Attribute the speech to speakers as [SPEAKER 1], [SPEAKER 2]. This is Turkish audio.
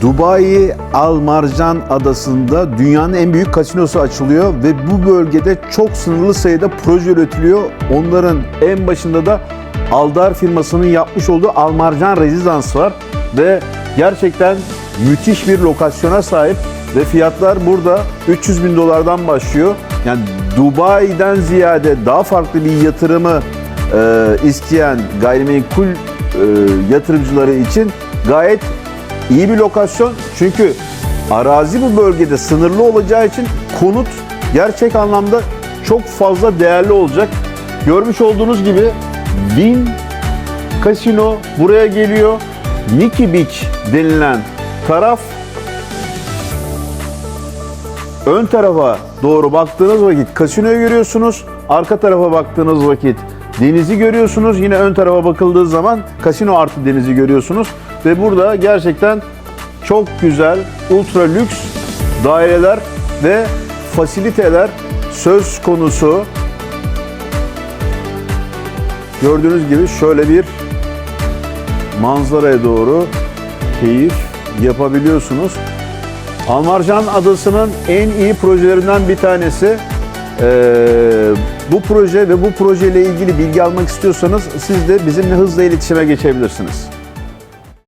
[SPEAKER 1] Dubai Al Marjan adasında dünyanın en büyük kasinosu açılıyor ve bu bölgede çok sınırlı sayıda proje üretiliyor. Onların en başında da Aldar firmasının yapmış olduğu Al Marjan Rezidans var ve gerçekten müthiş bir lokasyona sahip ve fiyatlar burada 300 bin dolardan başlıyor. Yani Dubai'den ziyade daha farklı bir yatırımı e, isteyen gayrimenkul e, yatırımcıları için gayet iyi bir lokasyon. Çünkü arazi bu bölgede sınırlı olacağı için konut gerçek anlamda çok fazla değerli olacak. Görmüş olduğunuz gibi Win Casino buraya geliyor. Nikki Beach denilen taraf ön tarafa doğru baktığınız vakit kasinoyu görüyorsunuz. Arka tarafa baktığınız vakit denizi görüyorsunuz. Yine ön tarafa bakıldığı zaman kasino artı denizi görüyorsunuz. Ve burada gerçekten çok güzel, ultra lüks daireler ve fasiliteler söz konusu. Gördüğünüz gibi şöyle bir manzaraya doğru keyif yapabiliyorsunuz. Almarjan Adası'nın en iyi projelerinden bir tanesi. Ee, bu proje ve bu projeyle ilgili bilgi almak istiyorsanız siz de bizimle hızla iletişime geçebilirsiniz.